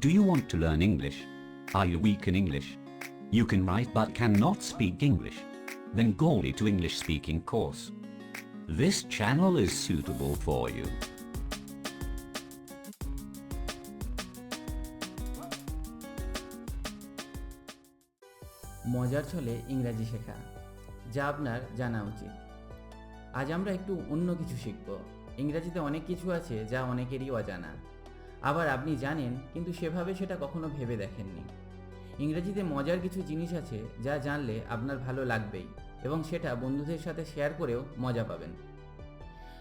Do you want to learn English? Are you weak in English? You can write but cannot speak English? Then go to English speaking course. This channel is suitable for you. মজার ছলে ইংরাজি শেখা যা আপনার জানা উচিত আজ আমরা একটু অন্য কিছু শিখব ইংরাজিতে অনেক কিছু আছে যা অনেকেরই অজানা আবার আপনি জানেন, কিন্তু সেভাবে সেটা কখনো ভেবে দেখেননি। ইংরেজিতে মজার কিছু জিনিস আছে যা জানলে আপনার ভালো লাগবেই এবং সেটা বন্ধুদের সাথে শেয়ার করেও মজা পাবেন।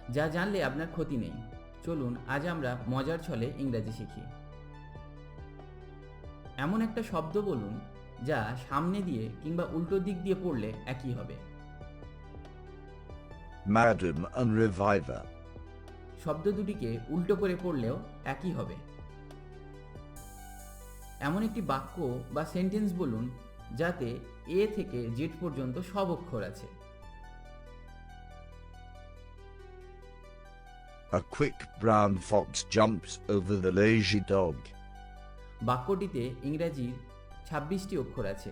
যা জানলে আপনার ক্ষতি নেই। চলুন, আজ আমরা মজার ছলে ইংরাজি শিখি। এমন একটা শব্দ বলুন যা সামনে দিয়ে কিংবা উল্টো দিক দিয়ে পড়লে একই হবে। Reviver. শব্দ দুটিকে উল্টো করে পড়লেও একই হবে। এমন একটি বাক্য বা সেন্টেন্স বলুন যাতে এ থেকে জেড পর্যন্ত সব অক্ষর আছে। A quick brown fox jumps over the lazy dog. বাক্যটিতে ইংরাজির ছাব্বিশটি অক্ষর আছে।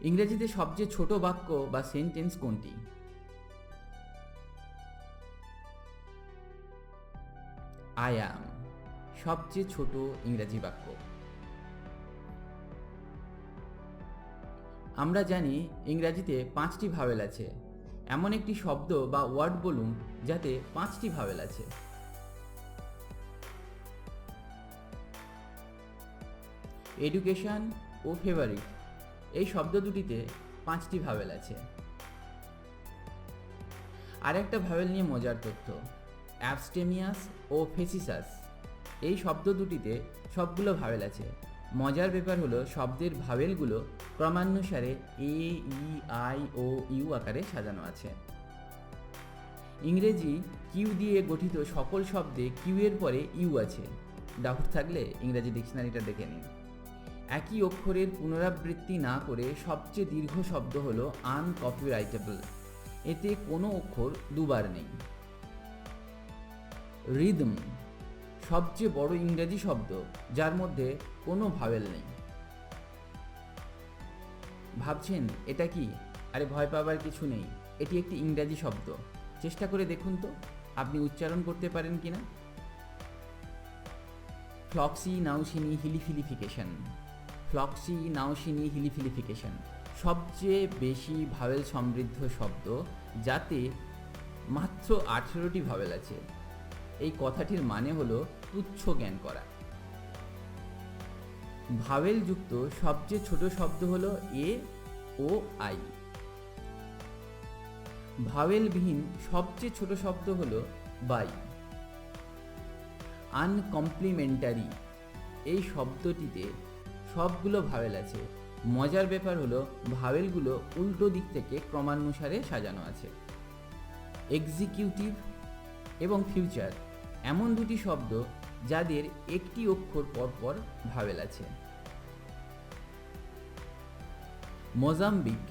ইংরেজিতে সবচেয়ে ছোট বাক্য বা সেন্টেন্স কোনটি? আই অ্যাম সবচেয়ে ছোট ইংরেজি বাক্য। আমরা জানি ইংরাজিতে পাঁচটি ভাওয়েল আছে। এমন একটি শব্দ বা ওয়ার্ড বলুন যাতে পাঁচটি ভাওয়েল আছে। এডুকেশন ও ফেভারিট এই শব্দ দুটিতে পাঁচটি ভাওয়েল আছে। আর একটা ভাওয়েল নিয়ে মজার তথ্য। অ্যাবস্টেমিয়াস ও ফেসিসাস। এই শব্দ দুটিতে সবগুলো ভাবেল আছে। মজার ব্যাপার হলো শব্দের ভাবেলগুলো ক্রমানুসারে এ, ই, আই, ও, ইউ আকারে সাজানো আছে। ইংরেজি কিউ দিয়ে গঠিত সকল শব্দে কিউ এর পরে ইউ আছে। ডাউট থাকলে ইংরেজি ডিকশনারিটা দেখে নিন। একই অক্ষরের পুনরাবৃত্তি না করে সবচেয়ে দীর্ঘ শব্দ হলো আনকপিরাইটেবল। এতে কোনো অক্ষর দুবার নেই। রিদম, সবচেয়ে বড় ইংরেজি শব্দ, যার মধ্যে কোনো ভাবেল নেই। ভাবছেন, এটা কি? আরে ভয় পাবার কিছু নেই, এটি একটি ইংরাজি শব্দ। চেষ্টা করে দেখুন তো, আপনি উচ্চারণ করতে পারেন কিনা? ফ্লক্সি নাউসিনি হিলিফিলিফিকেশন, ফ্লক্সি নাউসিনি হিলিফিলিফিকেশন, সবচেয়ে বেশি ভাবেল সমৃদ্ধ শব্দ, যাতে মাত্র আঠেরোটি ভাবেল আছে। এই কথাটির মানে হলো তুচ্ছ জ্ঞান করা। ভাওয়েল যুক্ত সবচেয়ে ছোট শব্দ হলো এ ও আই। ভাওয়েলবিহীন সবচেয়ে ছোট শব্দ হলো বাই। আনকমপ্লিমেন্টারি। এই শব্দটিতে সবগুলো ভাওয়েল আছে। মজার ব্যাপার হলো ভাওয়েলগুলো উল্টো দিক থেকে ক্রমানুসারে সাজানো আছে। এক্সিকিউটিভ ফিউচার এমন দুটি শব্দ যাদের একটি অক্ষর পরপর ভাবেল আছে। মোজাম্বিক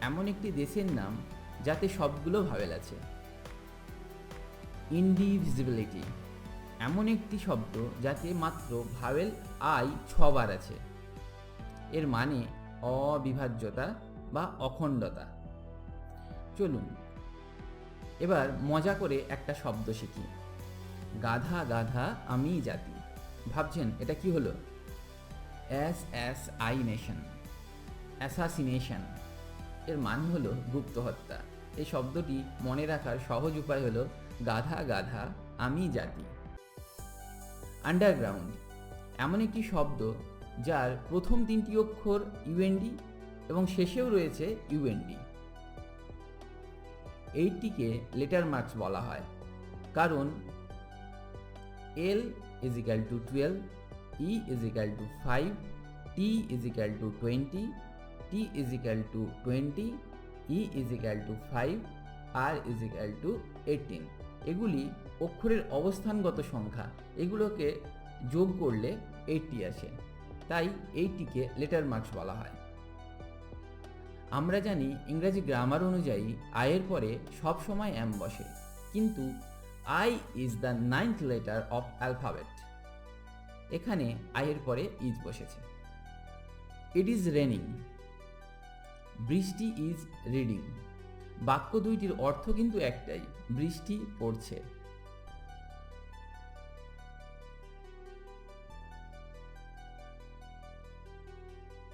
এমন একটি দেশের নাম যাতে সবগুলো ভাবেল আছে। ইন্ডিভিজিবিলিটি এমন একটি শব্দ যাতে মাত্র ভাওয়েল আই ছবার আছে। এর মানে অবিভাজ্যতা বা অখণ্ডতা। চলুন এবার মজা করে একটা শব্দ শিখি। গাধা গাধা আমি জাতি। ভাবছেন, এটা কি হলো? S S I nation assassination এর মানে হলো গুপ্ত হত্যা। এই শব্দটি মনে রাখার সহজ উপায় হলো গাধা গাধা আমি জাতি। আন্ডারগ্রাউন্ড এমন একটি শব্দ যার প্রথম তিনটি অক্ষর ইউএনডি এবং শেষেও রয়েছে ইউএনডি এইটিকে লেটার মার্কস বলা হয়। কারণ L is equal to twelve E is equal to five T is equal to twenty T is to twenty E is equal to five R is equal to eighteen এগুলি অক্ষরের অবস্থানগত সংখ্যা। এগুলোকে যোগ করলে এইটটি আসে। তাই এইটিকে লেটার মার্কস বলা হয়। আমরা জানি ইংরাজি গ্রামার অনুযায়ী আয়ের পরে সব সময় অ্যাম বসে, কিন্তু I is the ninth letter of alphabet এখানে আয়ের পরে ইজ বসেছে। ইট ইজ রেনিং বৃষ্টি ইজ রিডিং বাক্য দুইটির অর্থ কিন্তু একটাই, বৃষ্টি পড়ছে।